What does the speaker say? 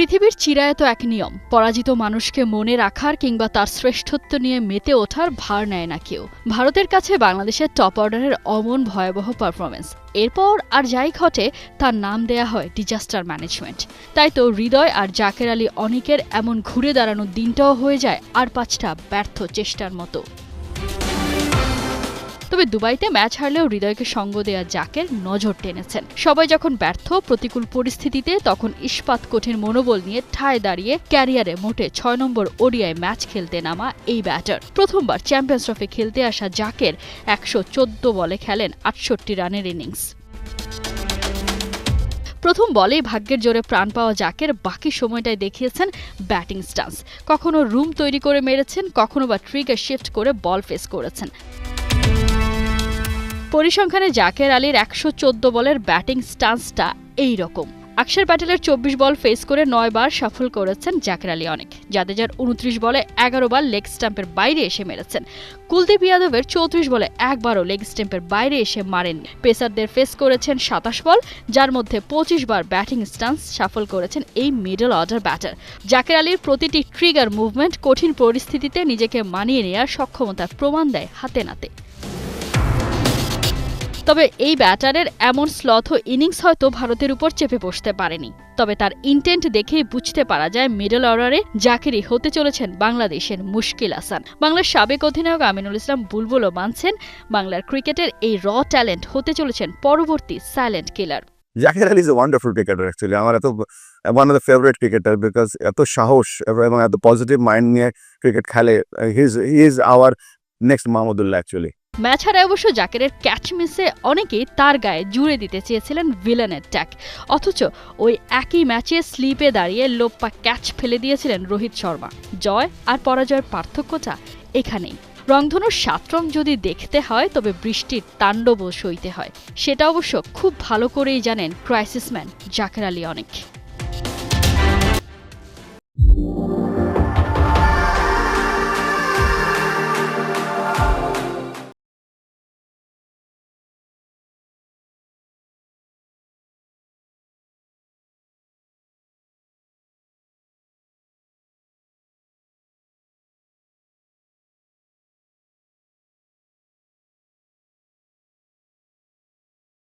পৃথিবীর চিরায়ত এক নিয়ম, পরাজিত মানুষকে মনে রাখার কিংবা তার শ্রেষ্ঠত্ব নিয়ে মেতে ওঠার ভার নেয় না কেউ। ভারতের কাছে বাংলাদেশের টপ অর্ডারের অমন ভয়াবহ পারফরমেন্স এরপর আর যাই ঘটে, তার নাম দেয়া হয় ডিজাস্টার ম্যানেজমেন্ট। তাই তো হৃদয় আর জাকের আলী অনেকের এমন ঘুরে দাঁড়ানোর দিনটাও হয়ে যায় আর পাঁচটা ব্যর্থ চেষ্টার মতো। তবে দুবাইতে ম্যাচ হারলেও হৃদয়কে সঙ্গ দেওয়া জাকের নজর টেনেছেন। সবাই যখন ব্যর্থ প্রতিকূল পরিস্থিতিতে, তখন ইস্পাত কঠিন মনোবল নিয়ে ঠায় দাঁড়িয়ে ক্যারিয়ারে মোটে ছয় নম্বর ওডিআই ম্যাচ খেলতে নামা এই ব্যাটার। প্রথমবার চ্যাম্পিয়ন্স ট্রফি খেলতে আসা জাকের একশো চোদ্দ বলে খেলেন আটষট্টি রানের ইনিংস। প্রথম বলেই ভাগ্যের জোরে প্রাণ পাওয়া জাকের বাকি সময়টায় দেখিয়েছেন ব্যাটিং স্টান্স। কখনো রুম তৈরি করে মেরেছেন, কখনো বা ট্রিগার শিফট করে বল ফেস করেছেন। পরিসংখ্যানে জাকের আলীর একশো চোদ্দ বলের ব্যাটিং স্টান্সটা এই রকম আকসার প্যাটেলের চব্বিশ বল ফেস করে নয় বার সফল করেছেন জাকের আলী অনেক। জাদেজার উনত্রিশ বলে এগারো বার লেগ স্টাম্পের বাইরে এসে মেরেছেন। কুলদীপ যাদবের চৌত্রিশ বলে একবারও লেগ স্টাম্পের বাইরে এসে মারেননি। পেসারদের ফেস করেছেন সাতাশ বল, যার মধ্যে পঁচিশ বার ব্যাটিং স্টান্স সফল করেছেন এই মিডল অর্ডার ব্যাটার। জাকের আলীর প্রতিটি ট্রিগার মুভমেন্ট কঠিন পরিস্থিতিতে নিজেকে মানিয়ে নেওয়ার সক্ষমতার প্রমাণ দেয় হাতে নাতে। তবে এই ব্যাটারের এমন স্লথ ইনিংস হয়তো ভারতের উপর চেপে বসতে পারেনি। তবে তার ইন্টেন্ট দেখেই বুঝতে পারা যায় মিডল অর্ডারে জাকিরি হতে চলেছেন বাংলাদেশের মুশকিল আসান বাংলার সাবেক অধিনায়ক আমিনুল ইসলাম বুলবুলও মানছেন, বাংলার ক্রিকেটের এই র ট্যালেন্ট হতে চলেছেন পরবর্তী silent killer Zakir Ali is a wonderful cricketer actually আমার এত one of the favourite cricketer because এত সাহস এবং এত পজিটিভ মাইন্ড নিয়ে ক্রিকেট খেলে। He is our next Mahmudullah actually match হারায় অবশ্য জাকেরের ক্যাচ মিসে অনেকেই তার গায়ে জুড়ে দিতে চেয়েছিলেন ভিলেনের ট্যাক অথচ ওই একই ম্যাচে স্লিপে দাঁড়িয়ে লোপ্পা ক্যাচ ফেলে দিয়েছিলেন রোহিত শর্মা। জয় আর পরাজয়ের পার্থক্যটা এখানেই। রংধনুর সাত রং যদি দেখতে হয়, তবে বৃষ্টির তাণ্ডবও সইতে হয়। সেটা অবশ্য খুব ভালো করেই জানেন ক্রাইসিসম্যান জাকের আলী অনেক।